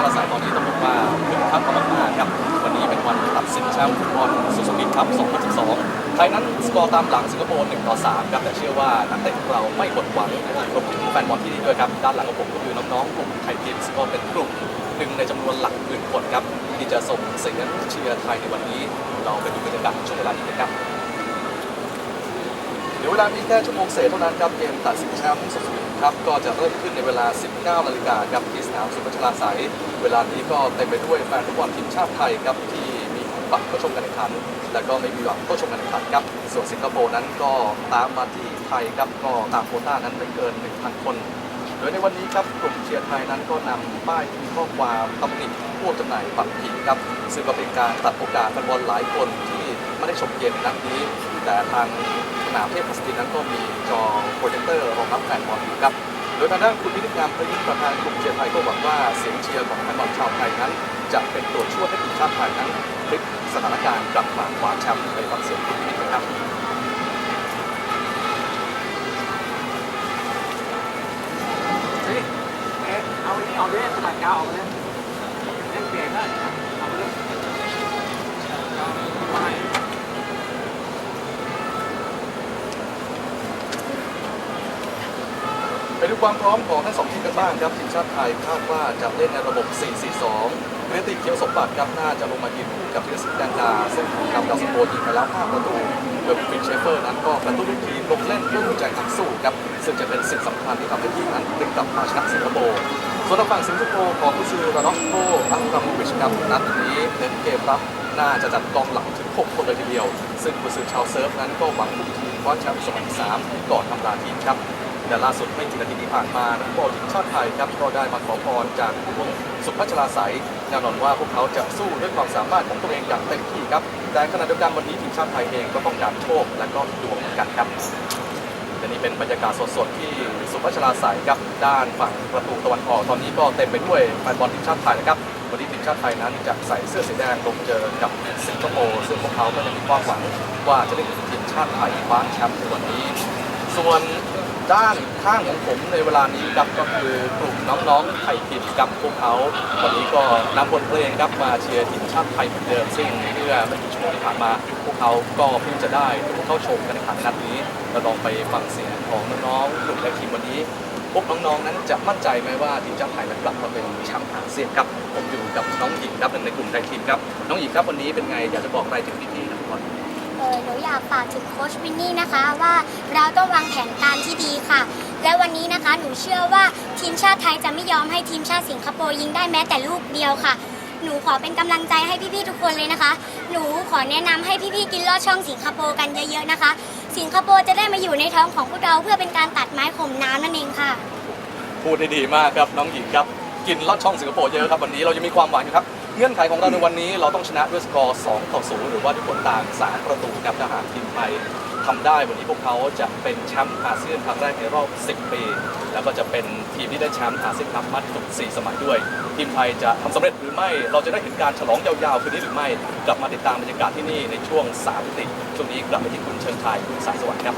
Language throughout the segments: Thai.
จราสายตอนนี้ต้องบอกว่าคึกคักมากๆครับวันนี้เป็นวันตัดสินแชมป์ฟุตบอลซูซูกิคัพ2012 ไทยนั้นสกอร์ตามหลังสิงคโปร์1ต่อ3ครับแต่เชื่อว่านักเตะของเราไม่หมดหวังรวมถึงแฟนบอลที่นี่ด้วยครับด้านหลังของผมก็คือน้องๆกลุ่มไทยทีมส์ก็เป็นกลุ่มหนึ่งในจำนวนหลักหมื่นคนครับที่จะส่งเสียงเชียร์ไทยในวันนี้ เราไปดูบรรยากาศช่วงเวลานี้กันครับ ลามีแค่ชั่วโมงเศษเท่านั้นครับเกมตัดสินแชมป์สุดๆครับก็จะเริ่มขึ้นในเวลา 19นาฬิกาครับที่สนามสุพัชราไสยเวลานี้ก็เต็มไปด้วยแฟนฟุตบอลทีมชาติไทยครับที่มีบัตรเข้าชมการแข่งขัน และก็ไม่มีบัตรเข้าชมการแข่งขันครับส่วนสิงคโปร์นั้นก็ตามมาที่ไทยครับก็ตามโควต้านั้นไม่เกิน 1,000 คนโดยในวันนี้ครับกลุ่มเชียร์ไทยนั้นก็นำป้ายที่มีข้อความตำหนิผู้จำหน่ายบัตรผิดครับซึ่งก็เป็นการตัดโอกาสแฟนบอลหลายคนที่ไม่ได้ชมเกมนัดนี้ แต่ทางสนามเทพพัสตินนั้นก็มีจอโปรเจคเตอร์รองรับแฟนบอลอยู่ครับ โดยทางด้านคุณพินิจงามประยุทธ์ประธานกลุ่มเชียร์ไทยก็หวังว่าเสียงเชียร์ของแฟนบอลชาวไทยนั้น จะเป็นตัวช่วยให้ทีมชาติไทยนั้นพลิกสถานการณ์กลับมาคว้าแชมป์ในฟังเสียงคุณพินิจนะครับเอ๊ะเอาอันนี้ออกด้วยสลัดกาวออกมาเลยเล่นเปลี่ยนได้เอาไปเลยไม่ ไปดูความพร้อมของทั้งสองทีมกันบ้างครับทีมชาติไทยคาดว่าจะเล่นในระบบ 4-4-2เรติเขียวสมบัติครับน่าจะลงมายืนคู่กับธีรศิลป์แดงดาซึ่งนำดาวสโปยิงไปแล้ว5ประตูโดยฟินเชเฟอร์นั้นก็กระตุ้นให้ทีมลงเล่นด้วยหัวใจนักสู้ครับซึ่งจะเป็นสิ่งสำคัญที่ทำให้ทีมนั้นพลิกกลับมาชนะสิงคโปร์ส่วนทางฝั่งสิงคโปร์ของกุซือรานอฟโกอัคราโมวิชครับนัดนี้เน้นเกมรับน่าจะจัดกองหลังถึง 6 คนเลยทีเดียว ซึ่งกุซือชาวเซิร์ฟนั้นก็หวังคุมทีมคว้าแชมป์สมัยที่สามก่อนทำลาทีมครับ แต่ล่าสุดไม่กี่นาทีที่ผ่านมานักบอลทีมชาติไทยครับก็ได้มาขอพรจากหลวงสุพัชราไสยแน่นอนว่าพวกเขาจะสู้ด้วยความสามารถของตัวเองอย่างเต็มที่ครับแต่ขณะเดียวกันวันนี้ทีมชาติไทยเองก็ต้องการโชคและก็ดวงกันครับและนี่เป็นบรรยากาศสดๆที่สุพัชราไสยครับด้านฝั่งประตูตะวันออกตอนนี้ก็เต็มไปด้วยแฟนบอลทีมชาติไทยนะครับวันนี้ทีมชาติไทยนั้นจะใส่เสื้อสีแดงลงเจอกับสิงคโปร์ซึ่งพวกเขาก็ยังมีความหวังว่าจะได้เห็นทีมชาติไทยคว้าแชมป์ในวันนี้ ส่วน ด้านข้างของผมในเวลานี้ครับก็คือกลุ่มน้องๆไทยทีมกับพวกเขาวันนี้ก็นำบทเพลงครับมาเชียร์ทีมชาติไทยเหมือนเดิมซึ่งเมื่อไม่กี่ชั่วโมงที่ผ่านมาพวกเขาก็เพิ่งจะได้เข้าชมการแข่งขันนัดนี้เราลองไปฟังเสียงของน้องๆกลุ่มไทยทีมวันนี้ พวกน้องๆนั้นจะมั่นใจไหมว่าทีมชาติไทยนั้นกลับมาเป็นแชมป์อาเซียนครับผมอยู่กับน้องหญิงครับหนึ่งในกลุ่มไทยทีมครับน้องหญิงครับวันนี้เป็นไงอยากจะบอกอะไรถึงพี่ๆนักบอล เออหนูอยากฝากถึงโค้ชวินนี่นะคะว่าเราต้องวางแผนการที่ดีค่ะ และวันนี้นะคะหนูเชื่อว่าทีมชาติไทยจะไม่ยอมให้ทีมชาติสิงคโปร์ยิงได้แม้แต่ลูกเดียวค่ะ หนูขอเป็นกำลังใจให้พี่ๆทุกคนเลยนะคะ หนูขอแนะนำให้พี่ๆกินลอดช่องสิงคโปร์กันเยอะๆนะคะ สิงคโปร์จะได้มาอยู่ในท้องของพวกเราเพื่อเป็นการตัดไม้ข่มน้ำนั่นเองค่ะ พูดได้ดีมากครับน้องหญิงครับ กินลอดช่องสิงคโปร์เยอะครับวันนี้เรายังมีความหวังอยู่ครับ เงื่อนไขของเราในวันนี้เราต้องชนะด้วยสกอร์2ต่อ0หรือว่าด้วยผลต่าง3ประตูครับทหารทีมไทยทำได้วันนี้พวกเขาจะเป็นแชมป์อาเซียนครั้งแรกในรอบ 10 ปี แล้วก็จะเป็นทีมที่ได้แชมป์อาเซียนคัพมากที่สุด4สมัยด้วย ทีมไทยจะทำสำเร็จหรือไม่ เราจะได้เห็นการฉลองยาวๆคืนนี้หรือไม่ กลับมาติดตามบรรยากาศที่นี่ในช่วง3มิติช่วงนี้กลับไปที่คุณเชิงไทยคุณสายสวัสดิ์ครับ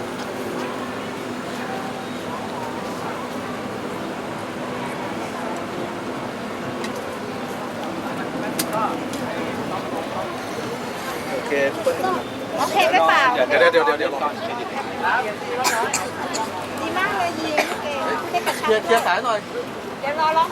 เคโอเคไม่เปล่า เดี๋ยวเดี๋ยวเดี๋ยวเดี๋ยวดีมากเลยยีเก่งให้กระชับเคลียร์เคลียร์สายหน่อย เดี๋ยวรอร้องเพลง